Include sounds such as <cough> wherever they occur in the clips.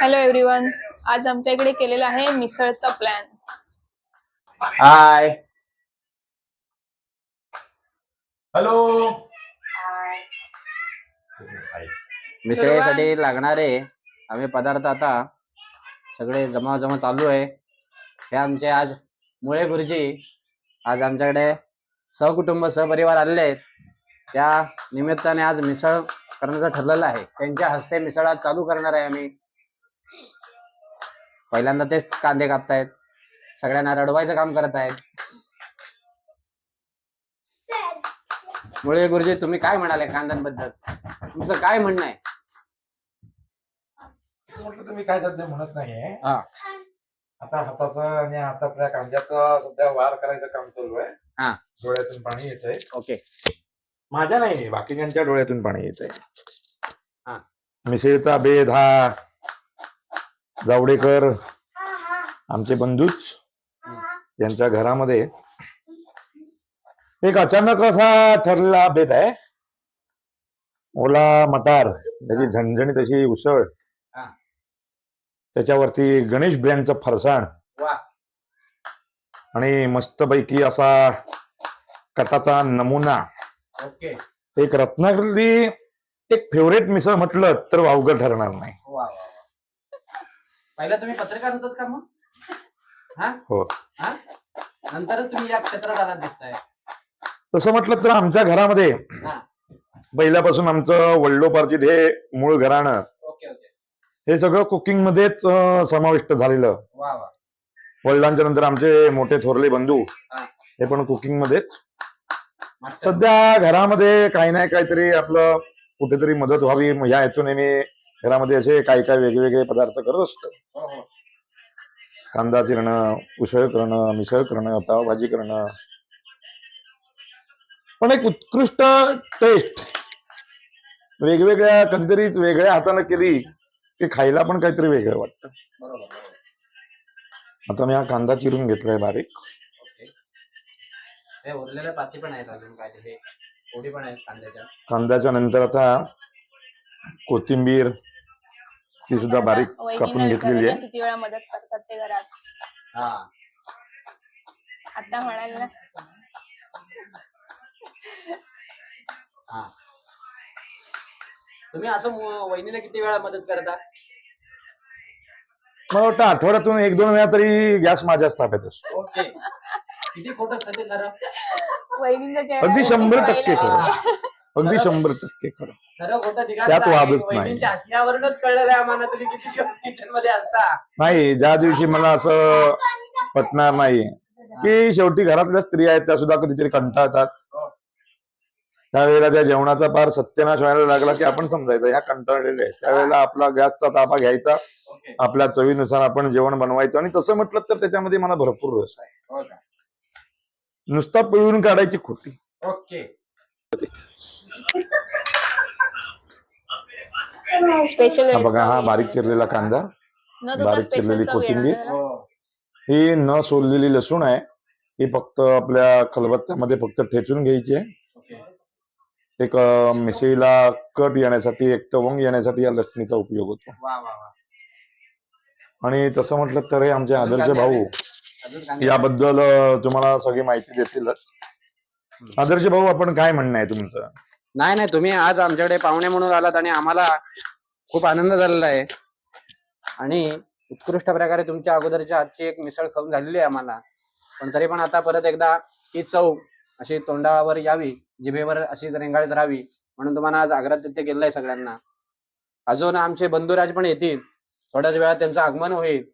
Hello everyone आज आमच्या इकडे केलेला आहे मिसळचा प्लॅन हाय हॅलो मिसळीसाठी लागणारे आम्ही पदार्थ आता सगळे जमा जमा चालू आहे. हे आमचे आज मुळे गुरुजी. आज आमच्याकडे सहकुटुंब सहपरिवार आलेले आहेत. त्या निमित्ताने आज मिसळ करण्याचं ठरलेलं आहे. त्यांच्या हस्ते मिसळ आज चालू करणार आहे आम्ही. पहिल्यांदा तेच कांदे कापतायत. सगळ्यांना रडवायचं काम करत आहेत मुळे गुरुजी तुम्ही काय म्हणाले कांद्यांबद्दल? तुमचं काय म्हणणं आहे? मी काय सध्या म्हणत नाहीये. हा. आता हाताचं आणि हातातल्या कांद्याचं सध्या वार करायचं काम चालू आहे. हा. डोळ्यातून पाणी येतंय. ओके. माझ्या नाही बाकीच्यांच्या डोळ्यातून पाणी येतंय. हा. मिसळीचा बेद हा जावडेकर आमचे बंधूच यांच्या घरामध्ये. एक अचानक असा ठरलेला बेद आहे. ओला मटार त्याची झणझणीत अशी उसळ. त्याच्यावरती गणेश ब्रँडचं फरसाण. आणि मस्तपैकी असा कटाचा नमुना. एक रत्नागिरी एक फेवरेट मिसळ म्हटलं तर वावगं ठरणार नाही. पहिला तुम्ही पत्रकार होतात का मग हा हो. हा नंतरच तुम्ही या क्षेत्रात आलात दिसताय तसं म्हटलं तर आमच्या घरामध्ये हा. पहिल्यापासून आमचं वडिलोपार्जित हे मूळ घराणं ओके ओके हे सगळं कुकिंग मध्येच अं, समाविष्ट झालेलं वा वा वडिलांच्या नंतर आमचे मोठे थोरले बंधू हा. हे पण कुकिंग मध्येच. सध्या घरामध्ये काही नाही काहीतरी आपलं कुठेतरी मदत व्हावी या हेतूने मी घरामध्ये असे काही काही वेगवेगळे पदार्थ करत असतो. हो हो. कांदा चिरणं उसळ करणं मिसळ करणं पावभाजी करणं. पण एक उत्कृष्ट टेस्ट वेगवेगळ्या कधीतरी वेगळ्या हाताने केली की खायला पण काहीतरी वेगळं वाटतं. आता मी हा कांदा चिरून घेतलाय बारीक. ओके. उरलेल्या पाती पण आहेत अजून काय ते पोडी पण आहेत कांद्याच्या. कांद्याच्या नंतर आता कोथिंबीर ती सुद्धा बारीक कापून घेतलेली आहे. किती वेळा मदत करतात ते घरात. हा. आता म्हणाले ना. हा. तुम्ही असं वहिनीला किती वेळा मदत करता? मला वाटतं आठवड्यातून एक दोन वेळा तरी गॅस माझ्याच ताब्यात असतो. ओके. किती खोटं खरं? वहिनींचा अगदी शंभर टक्के. खरं. अगदी शंभर टक्के खरं. त्यात वादच नाही. वहिनींच्या हसण्यावरूनच कळलेलं आहे आम्हाला तुम्ही किती दिवस किचनमध्ये असता. नाही ज्या दिवशी मला असं पटणार नाही की शेवटी घरातल्या स्त्रिया आहेत त्या सुद्धा कधीतरी कंटाळतात. हो. त्यावेळेला त्या जेवणाचा फार सत्यानाश व्हायला लागला की आपण समजायचं ह्या कंटाळलेल्या आहेत. त्यावेळेला आपला गॅसचा ताबा घ्यायचा आपल्या चवीनुसार आपण जेवण बनवायचं आणि तसं म्हटलं तर त्याच्यामध्ये मला भरपूर रस आहे. हो नुसता पिळून काढायची खोटी. ओके. स्पेशल हा बघा हा बारीक चिरलेला कांदा बारीक स्पेशल चिरलेली कोथिंबीर. हो. ही न सोललेली लसूण आहे. ही फक्त आपल्या खलबत्त्यामध्ये फक्त ठेचून घ्यायची आहे. एक मिसळीला कट येण्यासाठी एक तवंग येण्यासाठी या लसणीचा उपयोग होतो. आणि तसं म्हटलं तर हे आमचे आदर्श भाऊ याबद्दल तुम्हाला सगळी माहिती देतीलच. आदर्श भाऊ आपण काय म्हणणं आहे तुमचं? नाही नाही तुम्ही आज आमच्याकडे पाहुणे म्हणून आलात आणि आम्हाला खूप आनंद झालेला आहे. आणि उत्कृष्ट प्रकारे तुमच्या अगोदरच्या आजची एक मिसळ खाऊन झालेली आहे आम्हाला. पण तरी पण आता परत एकदा ही चव अशी तोंडावर यावी जिभेवर अशी रेंगाळत राहावी म्हणून तुम्हाला आज आग्रह केलं आहे सगळ्यांना. अजून आमचे बंधुराज पण येतील. थोड्याच वेळात त्यांचं आगमन होईल.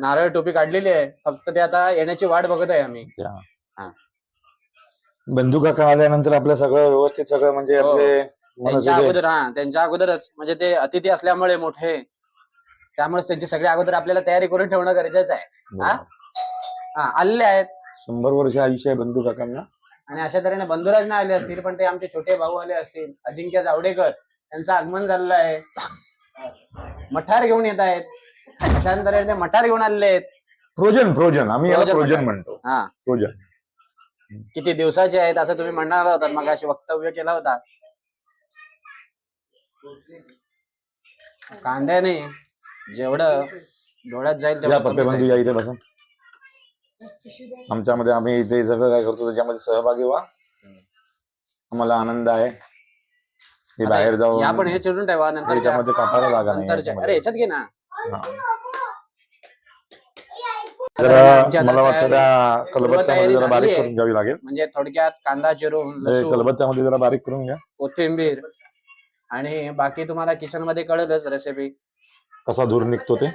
नारळ टोपी काढलेली आहे. फक्त ते आता येण्याची वाट बघत आहे आम्ही. हा. बंधू काका आल्यानंतर आपलं सगळं व्यवस्थित सगळं म्हणजे हो. आपले त्यांच्या अगोदर हा त्यांच्या अगोदरच. म्हणजे ते अतिथी असल्यामुळे मोठे. त्यामुळे त्यांची सगळी अगोदर आपल्याला तयारी करून ठेवणं गरजेचं आहे. हा? हा आलेले आहेत. शंभर वर्ष आयुष्य आहे बंधू काकांना आणि अशा तऱ्हेने बंधुराज नाही आले असतील पण ते आमचे छोटे भाऊ आले असतील अजिंक्य जावडेकर त्यांचं आगमन झालेलं आहे. मठार घेऊन येत आहेत. अशा तऱ्हेने ते मठार घेऊन आलेले आहेत. Frozen frozen. आम्ही याला Frozen फ्रोजन म्हणतात. म्हणतो. हा. फ्रोजन. किती दिवसाचे आहेत असं तुम्ही म्हणणार होता मग अशी वक्तव्य केला होता. कांद्याने जेवढं डोळ्यात जाईल तेवढं आमच्यामध्ये आम्ही इथे सगळं काय करतो त्याच्यामध्ये सहभागी व्हा. आम्हाला आनंद आहे. बाहेर जाऊन या पण हे चिरून ठेवा नंतर नाही. अरे याच्यात घे ना. जरा आमची आता मला वाटतं तयारी- त्या कलबत्त्यामध्ये तयारी जरा बारीक झाली आहे. करून घ्यावी लागेल. म्हणजे थोडक्यात कांदा चिरून लसूण कलबत्त्यामध्ये जरा बारीक करून घ्या. कोथिंबीर आणि बाकी तुम्हाला किचनमध्ये कळलंच रेसिपी कसा धूर निघतो ते.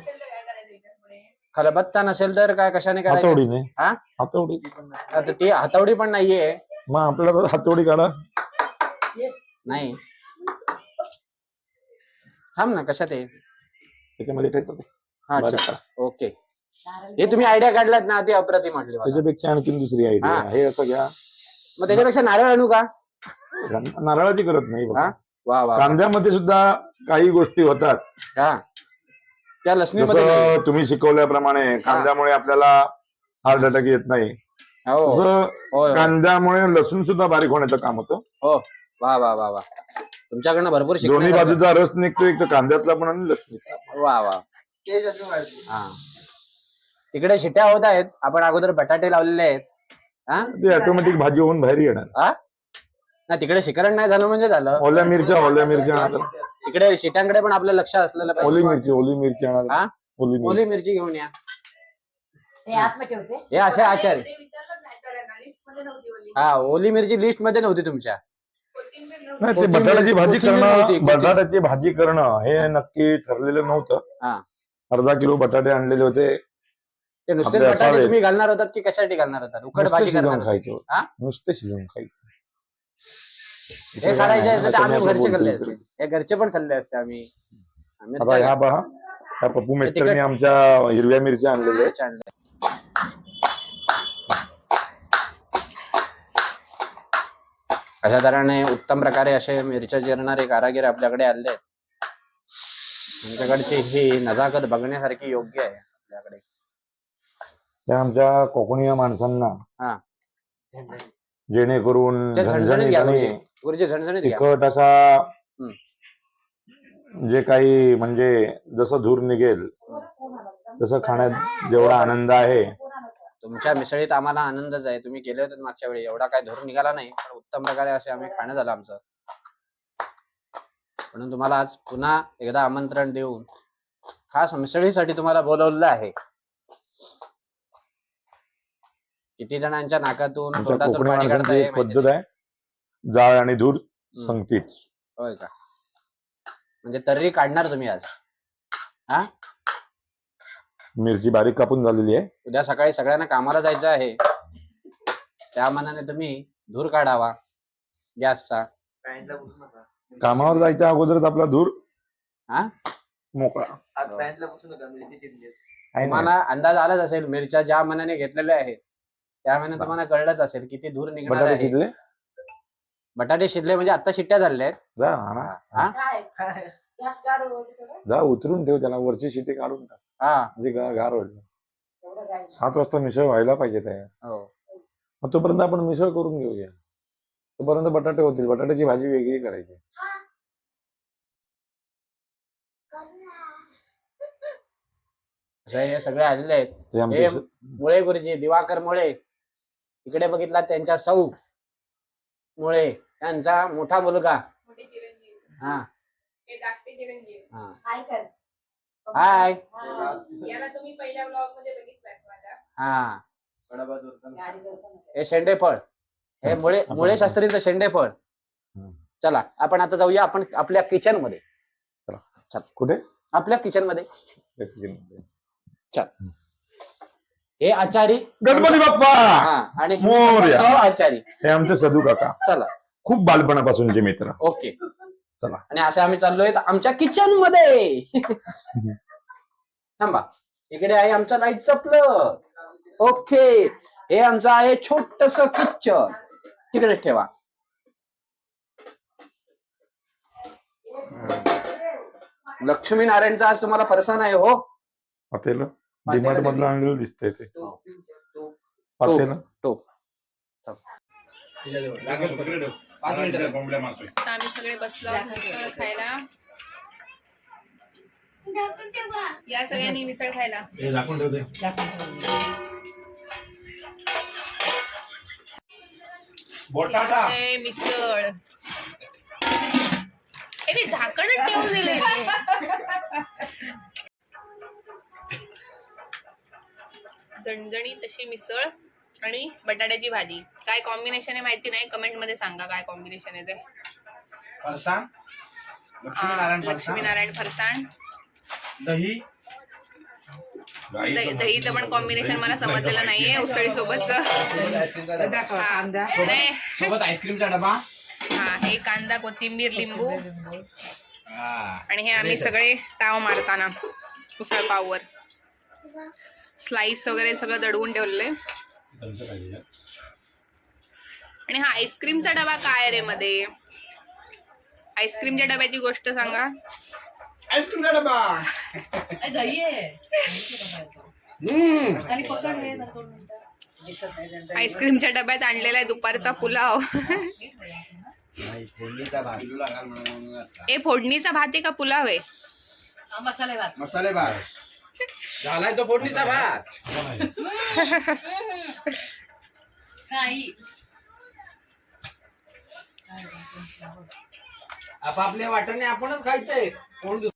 खलबत्ता नसेल तर काय कशाने हातोडीने हा? आता ती हातवडी पण नाहीये. मग आपल्याला तर हातोडी काढा. नाही. थांब ना कशात आहे? त्याच्यामध्ये. हा. ओके. हे तुम्ही आयडिया काढलात ना ती अप्रतिम म्हटली मला. त्याच्यापेक्षा आणखीन दुसरी आयडिया हा. हे असं घ्या. मग त्याच्यापेक्षा नारळ आणू का? नारळाची करत नाही बघा. हा? वा वा कांद्यामध्ये सुद्धा काही गोष्टी होतात. हा. त्या नाही. जसं तुम्ही शिकवल्याप्रमाणे कांद्यामुळे आपल्याला हार्ट अटॅक येत नाही. हो. तसं होय, होय. कांद्यामुळे लसूण सुद्धा बारीक होण्याचं काम होतं. वा वा वा वा. तुमच्याकडनं भरपूर दोन्ही शिकण्यासारखं बाजूचा रस निघतो एक तर कांद्यातला पण आणि लसूण वा वा. हा. तिकडे शिट्या होत आहेत. आपण अगोदर बटाटे लावलेले आहेत. हा? ते ऑटोमॅटिक भाजी होऊन बाहेर येणार. ना तिकडे शिकरण नाही झालं म्हणजे झालं. ओल्या मिरच्या ओल्या मिरच्या. तिकडे शिट्यांकडे पण आपलं लक्ष असलेलं ओली पाहिजे मिरची ओली मिरची आणा. हा? ओली मिरची. ओली मिरची घेऊन या. ते आतमध्ये ठेवते. हे असे आचार्य हा ओली मिरची लिस्टमध्ये नव्हती तुमच्या. नाही ते कोथिंबीर- बटाट्याची भाजी कोथिंबीर नव्हती, करणं कोथिंबीर. बटाट्याची भाजी करणं हे नक्की ठरलेलं हा. नव्हतं अर्धा किलो बटाटे आणलेले होते. ते नुसते आपले बटाटे असावे. तुम्ही घालणार होतात की कशासाठी घालणार होतात उकड नुसते भाजी करणार शिजवून होतात? खायचे हा? नुसते शिजवून खायचे हे आम्ही असं घरचे खाल्ले इकडे. असते हे घरचे पण खाल्ले असते आम्ही आम्ही आता ह्या पहा त्या पप्पू मेस्टरने आमच्या हिरव्या मिरच्या आणलेल्या आहेत. अशा तऱ्हेने उत्तम प्रकारे असे मिरच्या चिरणारे कारागीर आपल्याकडे आले आहेत त्यांच्याकडची ही नजाकत बघण्यासारखी योग्य आहे आपल्याकडे त्या आमच्या कोकणीय माणसांना हा. जेणेकरून ते झणझणीत झणझणीत घ्या आणि गुरुजी. गुरुजी झणझणीत घ्या. तिखट असा जे काही म्हणजे जसं धूर निघेल तसं खाण्यात जेवढा आनंद आहे. तुमच्या मिसळीत आम्हाला आनंदच आहे. तुम्ही गेले होते मागच्या वेळी. एवढा काय धरून निघाला नाही पण उत्तम प्रकारे असे आम्ही खाणं झालं आमचं. म्हणून तुम्हाला आज पुन्हा एकदा आमंत्रण देऊन खास मिसळीसाठी तुम्हाला बोलवलेलं आहे. किती जणांच्या नाकातून तोंडातून पाणी एक पद्धत आहे जाळ आणि धूर संगतीच. होय का? म्हणजे तर्री काढणार तुम्ही आज. हा? मिरची बारीक कापून झालेली आहे. उद्या सकाळी सगळ्यांना कामाला जायचं आहे. त्या मनाने तुम्ही धूर काढावा. गॅसचा. कामावर जायच्या अगोदरच आपला धूर हा? मोकळा. आहे ना? तुम्हाला अंदाज आलाच असेल मिरच्या ज्या मनाने घेतलेल्या आहेत त्या मनाने तुम्हाला कळलंच असेल किती धूर निघणार बटाटे आहे. शिजले? बटाटे शिजले म्हणजे आता शिट्ट्या झालेल्या आहेत जा आणा. हा? काय गॅस काढू थोडं. जा उतरून ठेव त्याला वरची शिटी काढून टाक. हा. म्हणजे गा- गार होईल. काय सात वाजता मिसळ व्हायला पाहिजे तयार हो. मग तोपर्यंत आपण मिसळ करून घेऊया. तोपर्यंत बटाटे होतील. बटाट्याची भाजी वेगळी करायची. असे हे सगळे आलेले आहेत. आमचे हे मुळे गुरुजी दिवाकर मुळे. इकडे बघितला त्यांच्या सौ मुळे. त्यांचा मोठा मुलगा. हा. हा हाय. हा. याला तुम्ही पहिल्या ब्लॉगमध्ये बघितलाय माझ्या. हा. हे शेंडेफळ. हे मुळे मुळे शास्त्रीचं शेंडेफळ. चला आपण आता जाऊया आपण आपल्या किचनमध्ये कुठे? आपल्या किचनमध्ये हे आचारी. गणपती बाप्पा! हा आणि मोरया. सौ आचारी. हे आमचे सदू काका. चला. खूप बालपणापासूनचे मित्र. ओके. चला. आणि असे आम्ही चाललोय आमच्या किचनमध्ये थांबा. इकडे आहे आमचा लाईटचा प्लग ओके. हे आमचं आहे छोटस किचन तिकडे ठेवा. लक्ष्मी नारायणचा आज तुम्हाला फरसान आहे हो. डिमार्ट मधलं आणलेलं दिसतंय ते. पातेलं पाच मिनिटं. आता आम्ही सगळे बसलो मिसळ खायला. या सगळ्यांनी मिसळ खायला. हे झाकून ठेवते. बटाटा. हे मिसळ. ए, झाकणच ठेवून दिले <laughs> जणजणी तशी मिसळ आणि बटाट्याची भाजी. काय कॉम्बिनेशन आहे माहिती नाही? कमेंटमध्ये सांगा काय कॉम्बिनेशन आहे ते. फरसाण? लक्ष्मीनारायण फरसाण. दही? दही- दहीचं पण कॉम्बिनेशन मला समजलेलं नाहीये उसळी सोबतच. सोबत आईस्क्रीमचा डबा? हा हे कांदा कोथिंबीर लिंबू. आणि हे आम्ही सगळे ताव मारताना उसळ पाववर. स्लाइस वगैरे सगळं दडवून ठेवलेले आणि हा आईस्क्रीमचा डबा काय रे मध्ये? आईस्क्रीमच्या डब्याची गोष्ट सांगा. आईस्क्रीमचा डबा. आईस्क्रीमच्या डब्यात आणलेला आहे दुपारचा पुलाव. ए फोडणीचा भात आहे का पुलाव आहे? मसाले भात मसाले भात झालाय तो फोडणीचा भात. नाही. आपापल्या वाटणे आपणच खायचंय कोण